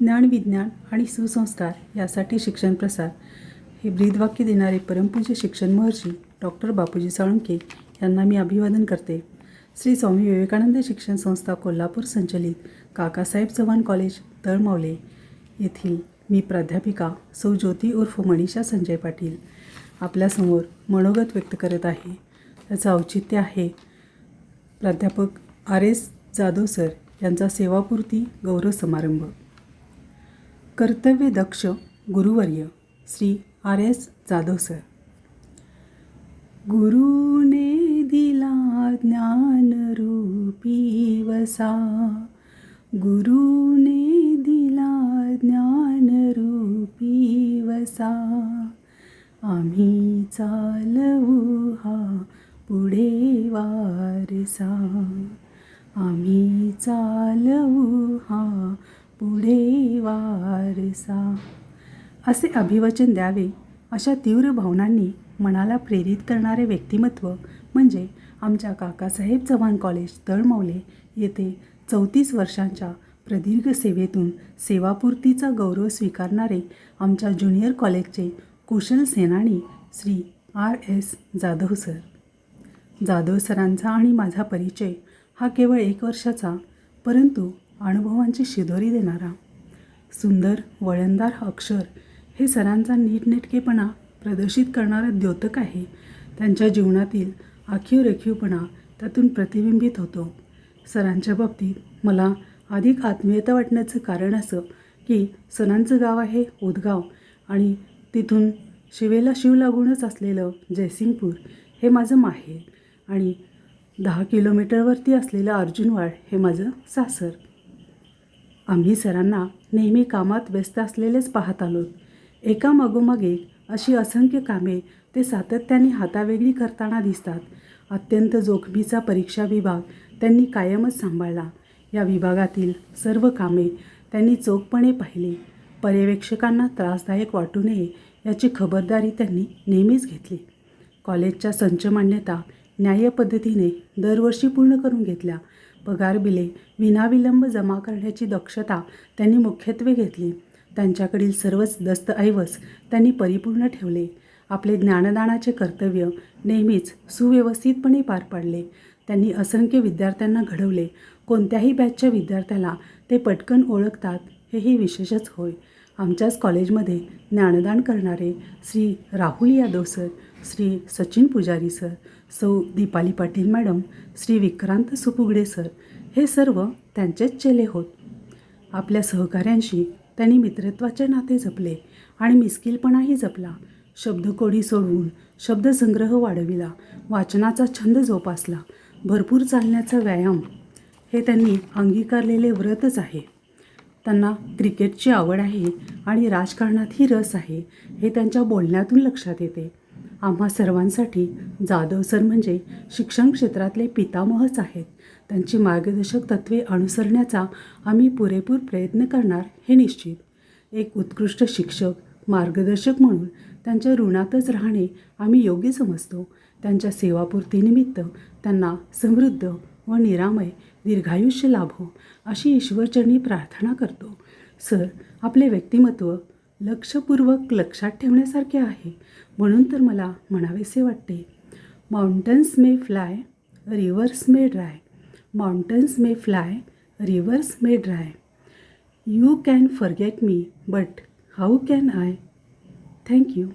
ज्ञान विज्ञान आणि सुसंस्कार यासाठी शिक्षण प्रसार. हे ब्रीदवाक्य देणारे परमपूज्य शिक्षण महर्षी डॉक्टर बापूजी साळुंके यांना मी अभिवादन करते. श्री स्वामी विवेकानंद शिक्षण संस्था कोल्हापूर संचलित काकासाहेब चव्हाण कॉलेज तळमावले येथील मी प्राध्यापिका सौ ज्योती उर्फ मनीषा संजय पाटील आपल्यासमोर मनोगत व्यक्त करत आहे. त्याचं औचित्य आहे. प्राध्यापक आर एस जाधव सर यांचा सेवापूर्ती गौरव समारंभ. कर्तव्य दक्ष गुरुवर्य Shri R S Jadhav sir. गुरुने दिला ज्ञानरूपी वसा. गुरुने दिला ज्ञानरूपी वसा. आम्ही चालवू हा पुढे वारसा. आम्ही चालवू हा पुढे वारसा. असे अभिवचन द्यावे अशा तीव्र भावनांनी मनाला प्रेरित करणारे व्यक्तिमत्व म्हणजे आमच्या काकासाहेब चव्हाण कॉलेज तळमौले येथे चौतीस वर्षांच्या प्रदीर्घ सेवेतून सेवापूर्तीचा गौरव स्वीकारणारे आमच्या ज्युनियर कॉलेजचे कुशल सेनानी Shri R S Jadhav sir. Jadhav सरांचा आणि माझा परिचय हा केवळ एक वर्षाचा परंतु अनुभवांची शिदोरी देणारा सुंदर वळणदार अक्षर हे सरांचा नीटनेटकेपणा प्रदर्शित करणारं द्योतक आहे. त्यांच्या जीवनातील आखीव रेखीवपणा त्यातून प्रतिबिंबित होतो. सरांच्या बाबतीत मला अधिक आत्मीयता वाटण्याचं कारण असं की सरांचं गाव आहे उदगाव आणि तिथून शिवेला शिव लागूनच असलेलं जयसिंगपूर हे माझं माहेर आणि दहा किलोमीटरवरती असलेलं अर्जुनवाड हे माझं सासर. आम्ही सरांना नेहमी कामात व्यस्त असलेलेच पाहत आलो. एका मागोमाग एक अशी असंख्य कामे ते सातत्याने हातावेगळी करताना दिसतात. अत्यंत जोखमीचा परीक्षा विभाग त्यांनी कायमच सांभाळला. या विभागातील सर्व कामे त्यांनी चोखपणे पाहिली. पर्यवेक्षकांना त्रासदायक वाटू नये याची खबरदारी त्यांनी नेहमीच घेतली. कॉलेजच्या संच मान्यता दरवर्षी पूर्ण करून घेतल्या. पगार बिले विनाविलंब जमा करण्याची दक्षता त्यांनी मुख्यत्वे घेतली. त्यांच्याकडील सर्वच दस्तऐवज त्यांनी परिपूर्ण ठेवले. आपले ज्ञानदानाचे कर्तव्य नेहमीच सुव्यवस्थितपणे पार पाडले. त्यांनी असंख्य विद्यार्थ्यांना घडवले. कोणत्याही बॅचच्या विद्यार्थ्याला ते पटकन ओळखतात हेही विशेषच होय. आमच्याच कॉलेजमध्ये ज्ञानदान करणारे Shri Rahul Yadav sir Shri Sachin Pujari sir Sau Deepali Patil madam Shri Vikrant Supugade sir हे सर्व त्यांचेच चेले होत. आपल्या सहकाऱ्यांशी त्यांनी मित्रत्वाचे नाते जपले आणि मिस्किलपणाही जपला. शब्दकोडी सोडवून शब्दसंग्रह वाढविला वाचनाचा छंद जोपासला भरपूर चालण्याचा व्यायाम हे त्यांनी अंगीकारलेले व्रतच आहे. त्यांना क्रिकेटची आवड आहे आणि राजकारणातही रस आहे हे त्यांच्या बोलण्यातून लक्षात येते. आम्हा सर्वांसाठी जाधव सर म्हणजे शिक्षण क्षेत्रातले पितामहच आहेत. त्यांची मार्गदर्शक तत्त्वे अनुसरण्याचा आम्ही पुरेपूर प्रयत्न करणार हे निश्चित. एक उत्कृष्ट शिक्षक मार्गदर्शक म्हणून त्यांच्या ऋणातच राहणे आम्ही योग्य समजतो. त्यांच्या सेवापूर्तीनिमित्त त्यांना समृद्ध व निरामय दीर्घायुष्य लाभो अशी ईश्वरचरणी प्रार्थना करतो. सर आपले व्यक्तिमत्व लक्षपूर्वक लक्षात ठेवण्यासारखे आहे. म्हणून तर मला म्हणावेसे वाटते. Mountains may fly rivers may dry mountains may fly rivers may dry you can forget me but how can I thank you